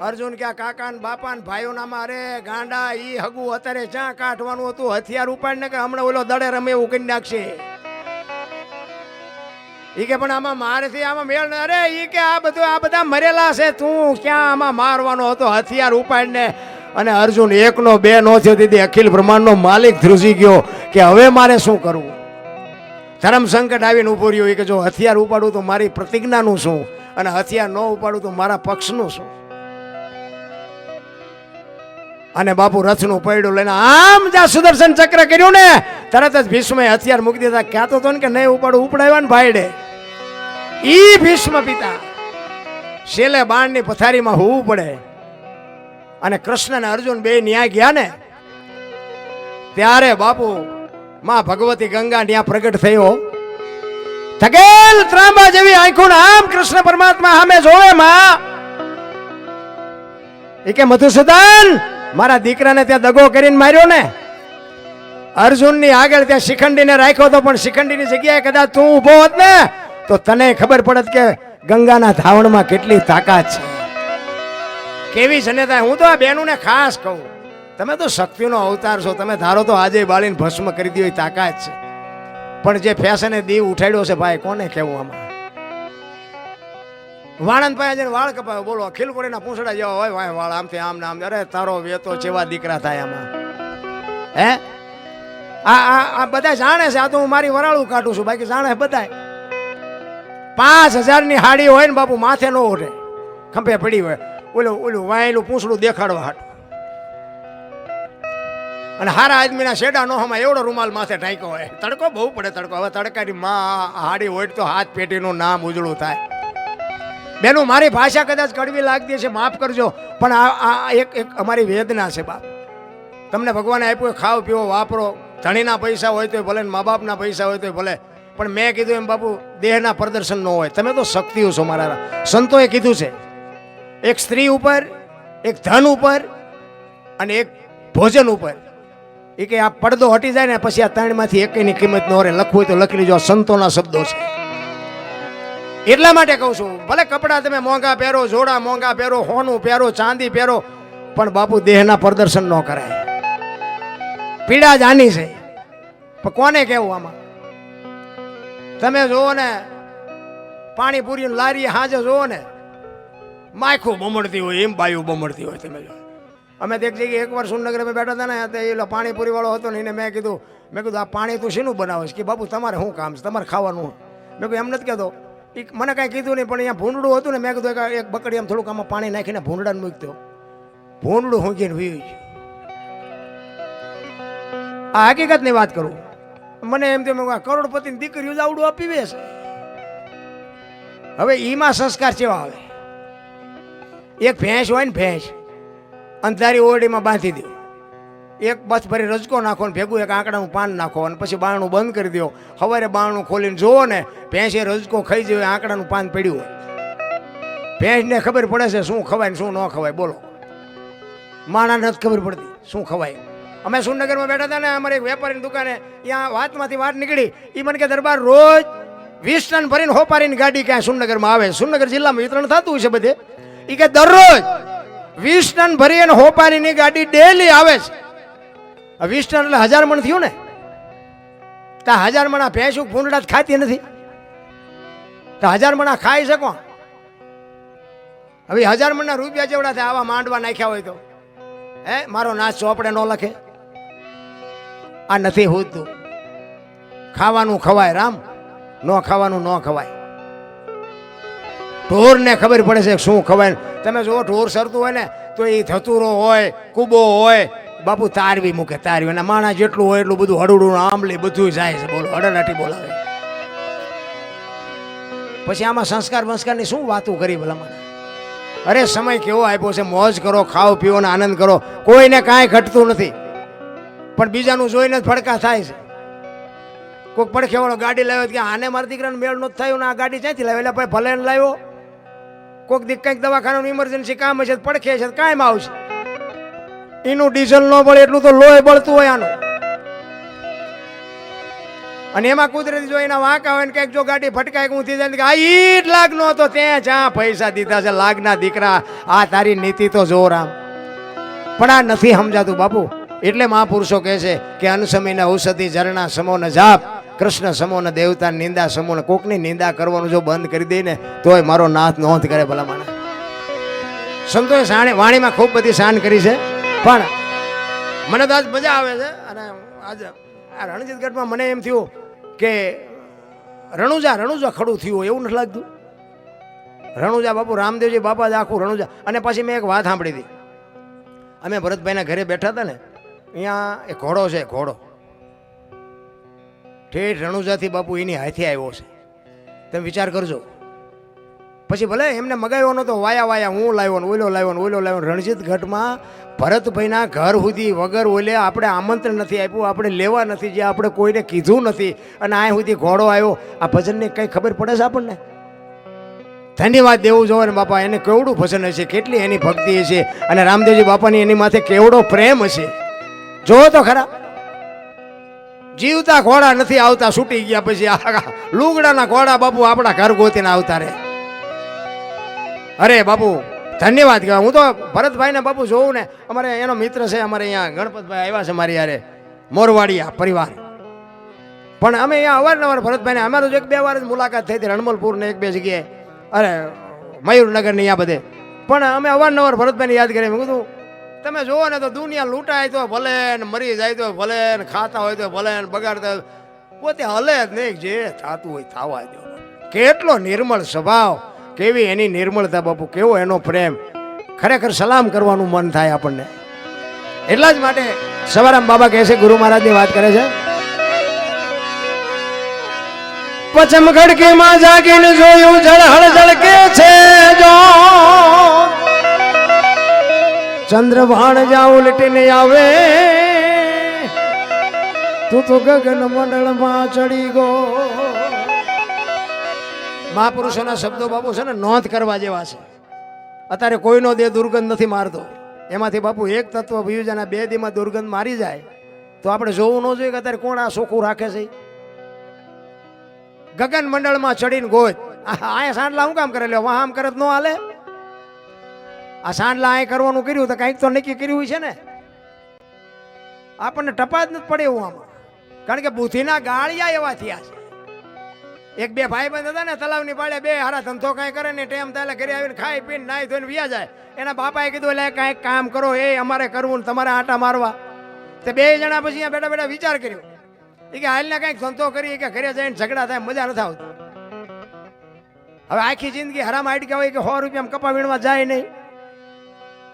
અર્જુન કે કાકા ને બાપા ને ભાઈઓ નામાં અરે ગાંડા, ઈ હગુ અત્યારે જ્યાં કાઢવાનું હતું, હથિયાર ઉપાડીને કે હમણાં ઓલો દડે રમે એવું કરી નાખશે. ઈ કે પણ આમાં મારેથી આમાં મેળ ન- અરે ઈ કે આ બધું આ બધા મરેલા છે, તું ક્યાં આમાં મારવાનો હતો, હથિયાર ઉપાડીને? અને અર્જુન એકનો બે નો થયો દીદી અખિલ બ્રહ્માંડનો માલિક ધ્રુજી ગયો કે હવે મારે શું કરવું? ધર્મ સંકટ આવીને ઊભો રહ્યો કે જો હથિયાર ઉપાડું તો મારી પ્રતિજ્ઞાનું શું? અને હથિયાર ન ઉપાડું તો મારા પક્ષનું શું? અને બાપુ રથનું પૈડું લઈને આમ જ્યાં સુદર્શન ચક્ર કર્યું ને, તરત જ ભીષ્મે હથિયાર મૂકી દીધા. ક્યાં તો ને કે નહીં ઉપાડું, ઉપડાવ્યા ને ભાઈડે. ઈ ભીષ્મ પિતા શેલે બાણની પથારીમાં હોવું પડે. અને કૃષ્ણ અને અર્જુન બે ન્યાય ગયા ને, ત્યારે બાપુ માં ભગવતી ગંગા ન્યા પ્રગટ થયો થકેલ ત્રાંબા જેવી આંખો આમ કૃષ્ણ પરમાત્મા સામે જોવે માં. એ કે, મધુસૂદન મારા દીકરાને ત્યાં દગો કરીને માર્યો ને? અર્જુનની આગળ ત્યાં શિખંડીને રાખ્યો હતો પણ શિખંડીની જગ્યાએ કદાચ તું ઊભો હોત ને, તો તને ખબર પડત કે ગંગાના ધાવણમાં કેટલી તાકાત છે. કેવી જનતા હું તો આ બહેનોને ખાસ કહું. તમે તો શક્તિનો અવતાર છો, તમે ધારો તો આજે બાળીને ભસ્મ કરી દીધી તાકાત છે. પણ જે ફેશને દીવ ઉઠાડ્યો છે, ભાઈ, કોને કેવું આમાં? વાણંદ પાસે જઈને વાળ કપાયો બોલો ખીલકોડીના પૂંછડા જેવા હોય વાય વાળ, આમથી આમ નામ અરે, તારો વેતો જેવા દીકરા થાય આમાં. હે? આ આ આ બધા જાણે છે, આ તો હું મારી વરાળું કાઢું છું, બાકી જાણે બધા પાંચ હજારની હાડી હોય ને બાપુ, માથે ન ઉઠે ખંભે પડી હોય. ઓલું ઓલું વાયેલું પૂંછડું દેખાડવા હાટ. અને હારા આદમીના શેડા નો હમાં એવડો રૂમાલ માથે ઢાંક્યો હોય. તડકો બહુ પડે તડકો. હવે તડકાની માં હાડી હોય તો હાથ પેટીનું નામ ઉજળું થાય. બેનું, મારી ભાષા કદાચ કડવી લાગતી છે માફ કરજો, પણ આ આ એક એક અમારી વેદના છે બાપ. તમને ભગવાને આપ્યું ખાઓ પીવો વાપરો. ધણીના પૈસા હોય તો ભલે મા બાપના પૈસા હોય તો ભલે. પણ મેં કીધું એમ, બાપુ, દેહના પ્રદર્શન ન હોય. તમે તો શક્તિઓ છો મારા સંતોએ કીધું છે. એક સ્ત્રી ઉપર, એક ધન ઉપર, અને એક ભોજન ઉપર. એ કે આ પડદો હટી જાય ને, પછી આ ત્રણમાંથી એકની કિંમત ન રહે. લખવું હોય તો લખી લેજો, આ સંતોના શબ્દો છે. એટલા માટે કહું છું, ભલે કપડાં તમે મોંઘા પહેરો, જોડા મોંઘા પહેરો, હોનું પહેરો, ચાંદી પહેરો, પણ બાપુ દેહના પ્રદર્શન ન કરાય. પીડા જ આની છે. પણ કોને કેવું આમાં? તમે જુઓ ને પાણીપુરી લારી હાજે જુઓ ને, માખું બમડતી હોય, એમ બાયું બમડતી હોય, તમે જો અમે એક જગ્યાએ એકવાર સુરનગર અમે બેઠા હતા ને તો એ પાણીપુરી વાળો હતો ને, એને મેં કીધું મેં કીધું, આ પાણી તું શેનું બનાવે છે? કે બાપુ, તમારે શું કામ છે? તમારે ખાવાનું મેં કીધું, એમ નથી કહેતો. ઈ મને કાંઈ કીધું નહીં, પણ અહીંયા ભૂંડડું હતું ને, મેં કીધું કે એક બકડી આમ થોડુંક આમાં પાણી નાખીને ભૂંડડાને મૂકતો ભૂંડડું હું વીયું આ હકીકતની વાત કરું. મને એમ તેમ કરોડપતિની દીકરીઓ જ આવડું આપી બેસ હવે ઈમાં સંસ્કાર કેવા આવે? એક ભેંસ હોય ને ભેંસ, અંધારી ઓરડીમાં બાંધી દો. એક બસ ભરી રજકો નાખો ને ભેગું એક આંકડાનું પાન નાખો અને પછી બારણું બંધ કરી દો. સવારે બારણું ખોલીને જુઓ ને, ભેંસે રજકો ખાઈ જાય આંકડાનું પાન પડ્યું હોય. ભેંસને ખબર પડે છે શું ખવાય ને શું ન ખવાય, બોલો. માણાને નથી ખબર પડતી શું ખવાય. અમે સુરનગરમાં બેઠા હતા ને, અમારે એક વેપારીની દુકાને ત્યાં વાતમાંથી વાત નીકળી. એ મને કે, દરબાર, રોજ વીસ ટન ભરીને હોપારીની ગાડી ક્યાં સુરનગરમાં આવે? સુરનગર જિલ્લામાં વિતરણ થતું હોય છે બધે? એ કે, દરરોજ વીસ ટન ભરી અને હોપારીની ગાડી ડેલી આવે છે. વીસ એટલે હજાર મણ થયું ને? તો હજાર મણા ભેંસું ભૂંડડા ખાતી નથી. તો હજાર મણા ખાઈ શકો હવે હજાર મણના રૂપિયા જેવડા થાય આવા માંડવા નાખ્યા હોય તો. હે, મારો નાશ ચોપડે ન લખે. આ નથી હોતું. ખાવાનું ખવાય રામ, ન ખાવાનું ન ખવાય. ઢોરને ખબર પડે છે શું ખવાય. તમે જો ઢોર સરતું હોય ને, તો એ ધતુરો હોય, કૂબો હોય બાપુ, તારવી મૂકે, તારવી. અને માણસ જેટલું હોય એટલું બધું હડુડું આંબલી બધું જાય છે. બોલો હડલાટી બોલાવે. પછી આમાં સંસ્કાર બંસ્કારની શું વાતો કરી ભલામણ અરે, સમય કેવો આપ્યો છે? મોજ કરો, ખાઓ, પીઓ ને આનંદ કરો. કોઈને કાંઈ ઘટતું નથી. પણ બીજાનું જોઈને જ ફડકા થાય છે. કોઈક પડખે વાળો ગાડી લાવ્યો કે આને મારા દીકરાને મેળ નો થયું ને આ ગાડી ક્યાંથી લાવ્યો એટલે ભલે લાવ્યો. કોઈક દીક કંઈક દવાખાનાનું ઇમરજન્સી કામ હશે પડખે છે કાંઈ આવશે. એનું ડીઝલ ન બળે એટલું તો લોહી બળતું હોય આનું. અને એમાં કુદરતી જો એના વાંકા હોય ને કંઈક જો ગાડી ફટકાય ઊંધી જાય કે આ ઈટ લાગનો હતો ત્યાં જ્યાં પૈસા દીધા છે લાગના દીકરા, આ તારી નીતિ તો જો આમ. પણ આ નથી સમજાતું બાપુ. એટલે મહાપુરુષો કહે છે કે અનુસમીને ઔષધિ ઝરણા સમો ન જાપ, કૃષ્ણ સમો ને દેવતા નિંદા સમો ન કોકની નિંદા કરવાનું જો બંધ કરી દઈને તોય મારો નાથ નોંધ કરે ભલા માણસ સંતોએ સાણે વાણીમાં ખૂબ બધી શાન કરી છે. પણ મને તો આજ મજા આવે છે અને આજ આ રણજીતગઢમાં મને એમ થયું કે રણુજા રણુજા ખડું થયું એવું નથી લાગતું. રણુજા બાપુ, રામદેવજી બાપા જ આખું રણુજા. અને પછી મેં એક વાત સાંભળી હતી. અમે ભરતભાઈના ઘરે બેઠા હતા ને, અહીંયા એ ઘોડો છે ઘોડો. ઠેઠ રણુજાથી બાપુ એની હાથે આવ્યો છે. તમે વિચાર કરજો પછી ભલે એમને મગાવ્યો તો વાયા વાયા હું લાવ્યો ને ઓલો લાવ્યો ને ઓલો લાવ્યો રણજીત ઘટમાં ભરતભાઈના ઘર સુધી વગર ઓલે આપણે આમંત્રણ નથી આપ્યું, આપણે લેવા નથી જે આપણે કોઈને કીધું નથી. અને આ સુધી ઘોડો આવ્યો. આ ભજનને કંઈ ખબર પડે છે આપણને? ધન્યવાદ દેવું જોવે ને બાપા, એને કેવડું ભજન હશે, કેટલી એની ભક્તિ હશે, અને રામદેવજી બાપાની એની માથે કેવડો પ્રેમ હશે. જોવો તો ખરા. જીવતા ઘોડા નથી આવતા, છૂટી ગયા પછી આ લુગડાના ઘોડા બાપુ આપણા ઘર ગોતીને આવતા રે અરે બાપુ, ધન્યવાદ કહેવાય. હું તો ભરતભાઈને બાપુ જોઉં ને, અમારે એનો મિત્ર છે, અમારે અહીંયા ગણપતભાઈ આવ્યા છે મારી યારે મોરવાડિયા પરિવાર. પણ અમે અહીંયા અવારનવાર ભરતભાઈને, અમારો એક બે વાર જ મુલાકાત થઈ હતી રણમલપુર ને એક બે જગ્યાએ, અરે મયુરનગર ને અહીંયા બધે. પણ અમે અવારનવાર ભરતભાઈને યાદ કરીએ. મેં કીધું, તમે જુઓ ને, તો દુનિયા લૂંટાય તો ભલે ને, મરી જાય તો ભલે ને, ખાતા હોય તો ભલે ને, બગાડતા હોય. પોતે હલે જ નહીં, જે થતું હોય થવા દો કેટલો નિર્મળ સ્વભાવ. કેવી એની નિર્મળતા બાપુ, કેવો એનો પ્રેમ. ખરેખર સલામ કરવાનું મન થાય આપણને. એટલા જ માટે સવારામ બાબા કહે છે, ગુરુ મહારાજની વાત કરે છે. પચમ ખડકીમાં જાગીને જોયું જળહળ ઝળકે છે જો. ચંદ્ર ભાણ જા ઉલટીને આવે, તું તો ગગન મંડળમાં ચડી ગો મહાપુરુષોના શબ્દો બાપુ છે ને નોંધ કરવા જેવા છે. અત્યારે કોઈનો દેહ દુર્ગંધ નથી મારતો. એમાંથી બાપુ એક તત્વ ભયુજાના બે દીમાં દુર્ગંધ મારી જાય. તો આપણે જોવું ન જોઈએ કે અત્યારે કોણ આ સોખું રાખે છે? ગગન મંડળમાં ચડીને ગોત આ સાંડલા હું કામ કરે? લ્યો, વાહ, આમ કરે ન હાલે? આ સાંડલા આ કરવાનું કર્યું તો કંઈક તો નક્કી કર્યું છે ને? આપણને ટપા જ નથી પડે એવું આમાં. કારણ કે બુદ્ધિના ગાળિયા એવા થયા છે. એક બે ભાઈ બંધ હતા ને તલાવની પાડે બે હારા ધંધો કાંઈ કરે ને ટેમ તાલે ઘરે આવીને ખાઈ પીને નાઈ ધોઈને વ્યા જાય. એના બાપાએ કીધું એટલે કાંઈક કામ કરો, એ અમારે કરવું ને તમારે આટા મારવા. તે બે જણા પછી અહીંયા બેઠા બેઠા વિચાર કર્યો. એ કે હાલને કાંઈક ધંધો કરી કે ઘરે જઈને ઝઘડા થાય, મજા નથી આવતી. હવે આખી જિંદગી હરામ આટક્યા હોય કે સો રૂપિયા કપા વીણવા જાય નહીં.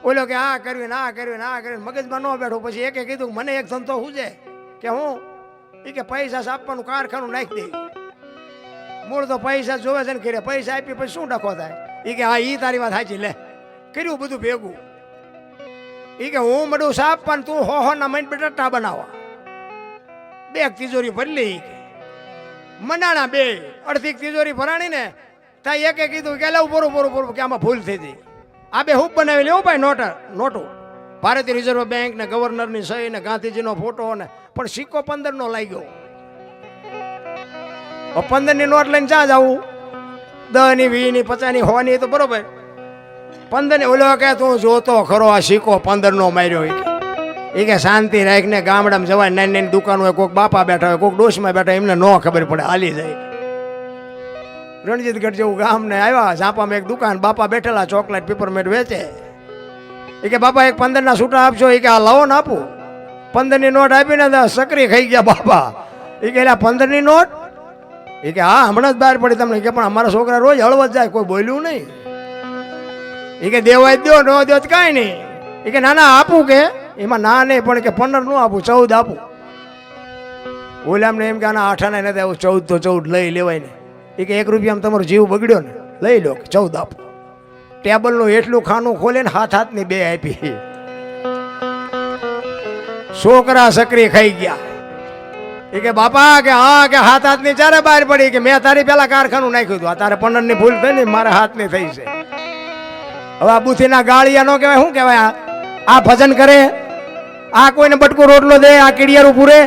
ઓલો કે, આ કર્યું, ને આ કર્યું, ને આ કર્યું. મગજમાં ન બેઠો. પછી એકે કીધું, મને એક ધંધો છે કે હું? એ કે, પૈસા આપવાનું કારખાનું નાખી દે. મૂળ તો પૈસા જોવે છે ને ઘરે પૈસા આપી પછી શું ડખો થાય? એ કે, હા એ તારી વાત સાચી, લે. કર્યું બધું ભેગું. એ કે, હું મળું સાપ, પણ તું હો હો ના મન બટાટા બનાવવા બે તિજોરી ભરલી કે. મનાણા બે, અડધી તિજોરી ભરાણી ને તા એકે કીધું કે લાવું બોરું બોરું બોરું કે આમાં ભૂલ થઈ હતી આ બે હું બનાવેલી લેવું ભાઈ નોટ નોટો. ભારતીય રિઝર્વ બેંક ને ગવર્નરની સહી ને ગાંધીજીનો ફોટો ને, પણ સિક્કો પંદર નો લાગ્યો. પંદરની નોટ લઈને ચા જવું? દસની વી ની પચાસની હો તો બરોબર. પંદરની ઓલો કે તું જોતો ખરો આ સિક્કો પંદર નો માર્યો એ કે. શાંતિ રાખીને ગામડામાં જવાય નાની નાની દુકાન હોય કોઈક બાપા બેઠા હોય કોઈક ડોશમાં બેઠા એમને ન ખબર પડે, હાલી જાય. રણજીતગઢ જેવું ગામ ને આવ્યા, ઝાંપામાં એક દુકાન, બાપા બેઠેલા, ચોકલેટ પેપરમેટ વેચે. એ કે બાપા, એક પંદર ના છૂટા આપશો એ કે આ લાવો ને આપું. પંદરની નોટ આપીને સકરી ખાઈ ગયા બાપા. એ કે પંદરની નોટ? એ કે, હા, હમણાં જ બહાર પડી તમને. કે, પણ અમારા છોકરા રોજ હળવદ જાય, કોઈ બોલ્યું નહીં. એ કે, દેવાય દો ન દો તો કાંઈ નહીં. એ કે, ના ના, આપું કે. એમાં ના નહીં, પણ કે, પંદરનું આપું, ચૌદ આપું. ઓલામને એમ કે, આના આઠાના નથી આવું, ચૌદ તો ચૌદ લઈ લેવાય ને. એ કે, એક રૂપિયામાં તમારો જીવ બગડ્યો ને, લઈ લો કે, ચૌદ આપો. ટેબલનું એટલું ખાનું ખોલે ને, હાથ હાથની બે આપી. છોકરા સકરી ખાઈ ગયા. એ કે બાપા, કે હા, કે હાથ હાથની ચારે બહાર પડી કે મેં તારી પેલા કારખાનું નાખ્યું હતું. તારે પંદરની ભૂલ થઈ ને મારા હાથની થઈ છે. હવે આ બુથીના ગાળિયા નો કહેવાય, શું કહેવાય આ? ભજન કરે, આ કોઈને બટકો રોટલો દે, આ કીડિયારું પૂરે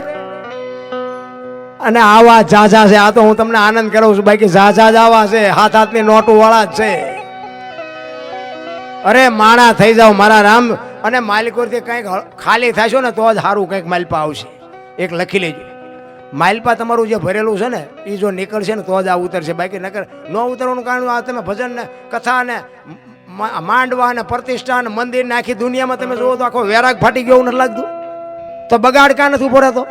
અને આવા ઝાઝા છે, આ તો હું તમને આનંદ કરાવું છું બાકી ઝાઝા જ આવા છે, હાથ હાથની નોટો વાળા જ છે. અરે માણા થઈ જાવ મારા રામ, અને માલિકોથી કંઈક ખાલી થશો ને તો જ સારું કંઈક માલપા આવશે. એક લખી લેજો. માલપા તમારું જે ભરેલું છે ને એ જો નીકળશે ને, તો જ આ ઉતરશે. બાકી નકર ન ઉતરવાનું કારણ આ તમે ભજન ને, કથા માંડવા ને, પ્રતિષ્ઠા ને, મંદિર ને, આખી દુનિયામાં તમે જુઓ તો આખો વેરાગ ફાટી ગયો નથી લાગતું. તો બગાડ કાં નથી ઊભો રહેતો?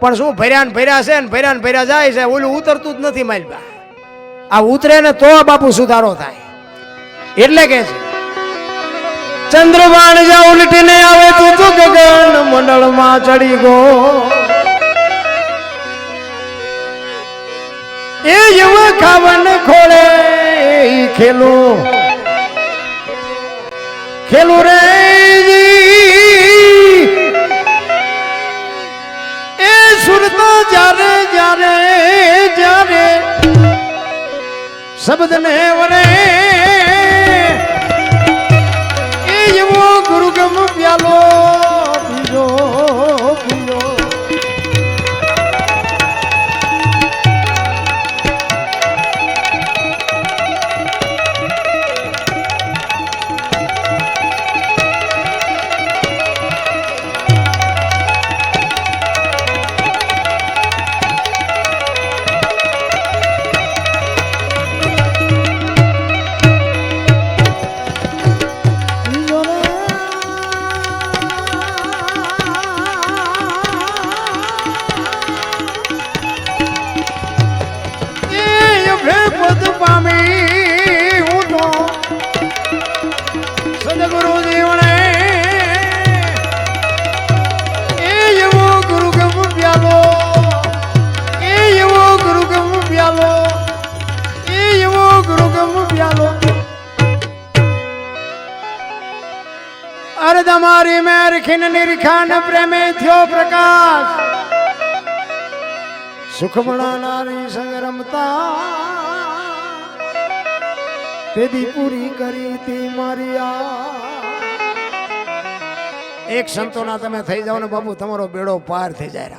પણ શું ભર્યા ને ભર્યા છે ને, ભર્યા ને ભર્યા જાય છે, ઓલું ઉતરતું જ નથી માઇલપા આ ઉતરે ને તો બાપુ સુધારો થાય. એટલે કે છે ચંદ્રબાણ જા ઉલટીને આવે, તું તું ગગન મંડળમાં ચડી ગો એ યુવ ખાવન ખોળે ખેલું ખેલું રે. એ સુરતો જ્યારે જ્યારે જ્યારે શબ્દને વરે તમારી મેર ખીન નિરખાન પ્રેમે થયો પ્રકાશ. સુખમણા નારી સંગ રમતા તેદી પૂરી કરી તી મારી આ. એક સંતોના તમે થઈ જાઓ ને બાબુ તમારો બેડો પાર થઈ જાય.